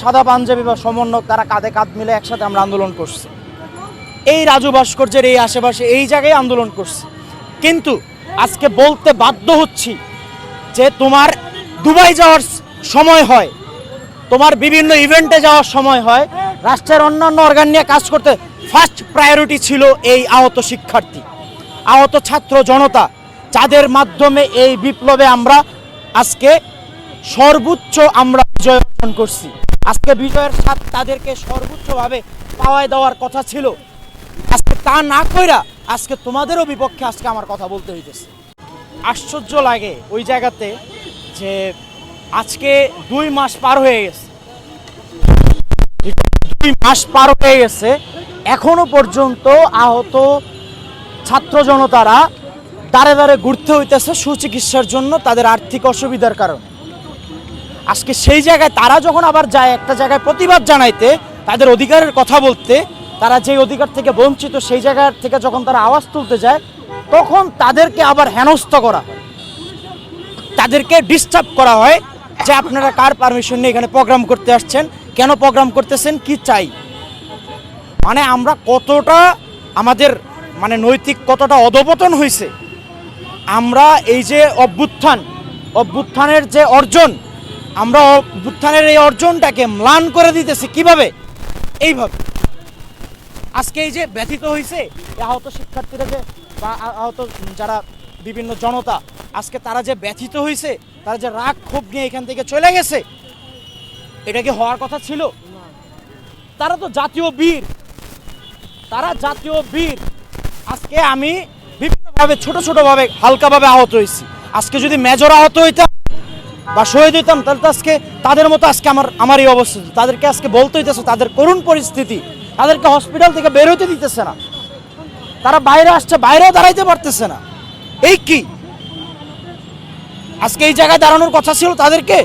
সাদা পাঞ্জাবি বা সমন্বয় তারা কাঁধে কাঁধ মিলে একসাথে আমরা আন্দোলন করছি। এই রাজু ভাস্কর্যের এই আশেপাশে এই জায়গায় আন্দোলন করছি। কিন্তু আজকে বলতে বাধ্য হচ্ছি যে তোমার দুবাই যাওয়ার সময় হয়, তোমার বিভিন্ন ইভেন্টে যাওয়ার সময় হয়, রাষ্ট্রের অন্যান্য অর্গান নিয়ে কাজ করতে ফার্স্ট প্রায়োরিটি ছিল এই আহত শিক্ষার্থী। আহত ছাত্র জনতা, যাদের মাধ্যমে এই বিপ্লবে আমরা আজকে সর্বোচ্চ আমরা বিজয় অর্জন করছি। আজকে বিজয়ের স্বাদ তাদেরকে সর্বোচ্চভাবে পাওয়ায় দেওয়ার কথা ছিল। আজকে তা না কইরা আজকে তোমাদেরও বিপক্ষে আজকে আমার কথা বলতে হইতেছে। আশ্চর্য লাগে ওই জায়গাতে যে আজকে দুই মাস পার হয়ে গেছে। দুই মাস পার হয়ে গেছে। এখনও পর্যন্ত আহত ছাত্র জনতারা দাঁড়ে দাঁড়ে ঘুরতে হইতেছে সুচিকিৎসার জন্য তাদের আর্থিক অসুবিধার কারণে। আজকে সেই জায়গায় তারা যখন আবার যায়, একটা জায়গায় প্রতিবাদ জানাইতে, তাদের অধিকারের কথা বলতে, তারা যে অধিকার থেকে বঞ্চিত সেই জায়গার থেকে যখন তারা আওয়াজ তুলতে যায়, তখন তাদেরকে আবার হেনস্থ করা হয়। তাদেরকে ডিস্টার্ব করা হয় যে আপনারা কার পারমিশন নিয়ে এখানে প্রোগ্রাম করতে আসছেন, কেন প্রোগ্রাম করতেছেন, কি চাই? মানে আমরা কতটা আমাদের মানে নৈতিক কতটা অধপতন হয়েছে আমরা এই যে অভ্যুত্থান, অভ্যুত্থানের যে অর্জন আমরা অভ্যুত্থানের এই অর্জনটাকে ম্লান করে দিতেছি। কীভাবে? এইভাবে। আজকে এই যে ব্যথিত হয়েছে আহত শিক্ষার্থীরা যে, বা আহত যারা বিভিন্ন জনতা, আজকে তারা যে ব্যথিত হয়েছে তারা যে রাগ ক্ষোভ নিয়ে এখান থেকে চলে গেছে, এটা কি হওয়ার কথা ছিল? তারা তো জাতীয় বীর। তারা জাতীয় বীর। আজকে আমি বিভিন্নভাবে, ছোট ছোটভাবে, হালকাভাবে আহত হয়েছি আজকে যদি মেজর আহত হইতাম বা শহীদ হইতাম, তাহলে তো আজকে তাদের মতো আজকে আমার আমার এই অবস্থা। তাদেরকে আজকে বলতে হইতেছে, তাদের করুণ পরিস্থিতি। তাদেরকে হসপিটাল থেকে বের হইতে দিতেছে না। তারা বাইরে আসছে, বাইরেও দাঁড়াইতে পারতেছে না। এই কি? আজকে এই জায়গায় দাঁড়ানোর কথা ছিল তাদেরকে?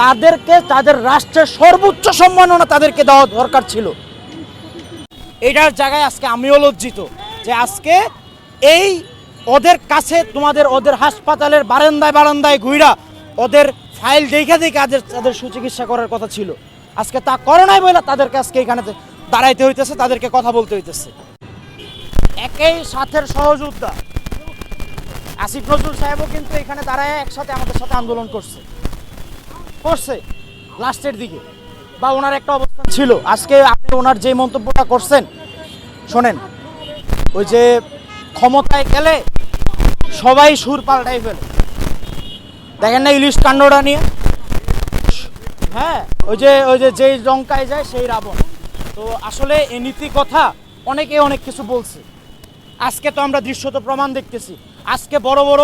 তাদেরকে, তাদের রাষ্ট্রের সর্বোচ্চ সম্মাননা তাদেরকে দেওয়া দরকার ছিল। এটার জায়গায় আজকে আমিও লজ্জিত যে আজকে এই ওদের কাছে তোমাদের ওদের হাসপাতালের বারান্দায় বারান্দায় ঘুইরা ওদের ফাইল দেখে দেখে তাদের তাদের সুচিকিৎসা করার কথা ছিল। আজকে তা করে নাই বলে তাদেরকে আজকে এখানে দাঁড়াইতে হইতেছে, তাদেরকে কথা বলতে হইতেছে। একই সাথের সহযোদ্ধা। আসিফ নজরুল সাহেবও কিন্তু এখানে দাঁড়ায় একসাথে আমাদের সাথে আন্দোলন করছে। করছে, লাস্টের দিকে। বা ওনার একটা অবস্থান ছিল। আজকে আপনি ওনার যে মন্তব্যটা করছেন, শোনেন, ওই যে ক্ষমতায় গেলে সবাই সুর পাল্টাই ফেলে। দেখেন না ইলিশ কাণ্ডটা নিয়ে? হ্যাঁ ওই যে ওই যে, যেই লঙ্কায় যায় সেই রাবণ। তো আসলে এই নীতি কথা অনেকে অনেক কিছু বলছে। আজকে তো আমরা দৃশ্যত প্রমাণ দেখতেছি। আজকে বড় বড়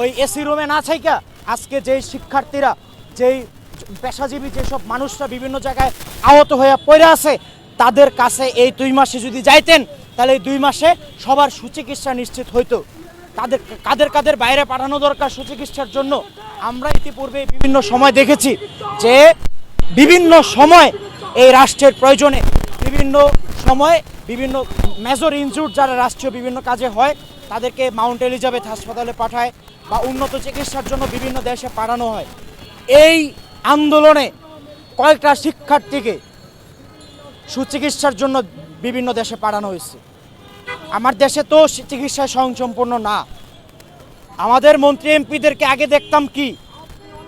ওই এসি রুমে না ছাইকা আজকে যেই শিক্ষার্থীরা, যেই পেশাজীবী যেসব মানুষরা বিভিন্ন জায়গায় আহত হয়ে পড়ে আছে, তাদের কাছে এই দুই মাসে যদি যাইতেন, তাহলে এই দুই মাসে সবার সুচিকিৎসা নিশ্চিত হইতো। তাদের কাদের কাদের বাইরে পাঠানো দরকার সুচিকিৎসার জন্য, আমরা ইতিপূর্বে বিভিন্ন সময় দেখেছি যে বিভিন্ন সময় এই রাষ্ট্রের প্রয়োজনে, বিভিন্ন সময় বিভিন্ন মেজর ইনজুর যারা রাষ্ট্রীয় বিভিন্ন কাজে হয়, তাদেরকে মাউন্ট এলিজাবেথ হাসপাতালে পাঠায় বা উন্নত চিকিৎসার জন্য বিভিন্ন দেশে পাঠানো হয়। এই আন্দোলনে কয়েকটা শিক্ষার্থীকে সুচিকিৎসার জন্য বিভিন্ন দেশে পাঠানো হয়েছে। আমার দেশে তো চিকিৎসা স্বয়ংসম্পূর্ণ না। আমাদের মন্ত্রী এমপিদেরকে আগে দেখতাম কি?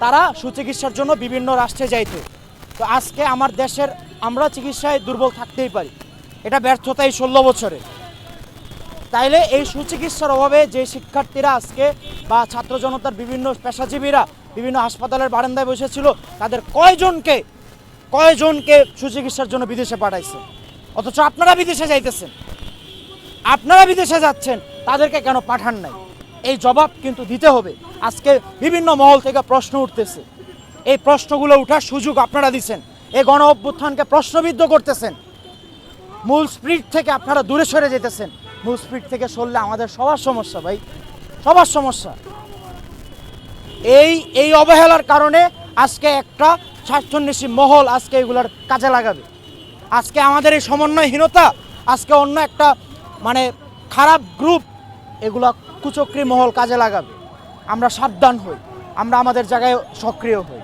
তারা সুচিকিৎসার জন্য বিভিন্ন রাষ্ট্রে যাইতো। তো আজকে আমার দেশের আমরা চিকিৎসায় দুর্বল থাকতেই পারি। এটা ব্যর্থতা এই ষোলো বছরে। তাইলে এই সুচিকিৎসার অভাবে যে শিক্ষার্থীরা আজকে বা ছাত্র জনতার বিভিন্ন পেশাজীবীরা বিভিন্ন হাসপাতালের বারান্দায় বসেছিল, তাদের কয়জনকে কয়জনকে সুচিকিৎসার জন্য বিদেশে পাঠাইছে? অথচ আপনারা বিদেশে যাইতেছেন। আপনারা বিদেশে যাচ্ছেন, তাদেরকে কেন পাঠান নাই? এই জবাব কিন্তু দিতে হবে। আজকে বিভিন্ন মহল থেকে প্রশ্ন উঠতেছে। এই প্রশ্নগুলো উঠার সুযোগ আপনারা দিচ্ছেন এই গণ অভ্যুত্থানকে প্রশ্নবিদ্ধ করতেছেন। মূল স্পিরিট থেকে আপনারা দূরে সরে যেতেছেন। মূল স্পিরিট থেকে সরলে আমাদের সবার সমস্যা ভাই। সবার সমস্যা। এই এই অবহেলার কারণে আজকে একটা স্বার্থন্বেষী মহল আজকে এগুলার কাজে লাগাবে। আজকে আমাদের এই সমন্বয়হীনতা, আজকে অন্য একটা মানে খারাপ গ্রুপ এগুলো কুচক্রি মহল কাজে লাগাবে। আমরা সাবধান হই। আমরা আমাদের জায়গায় সক্রিয় হই।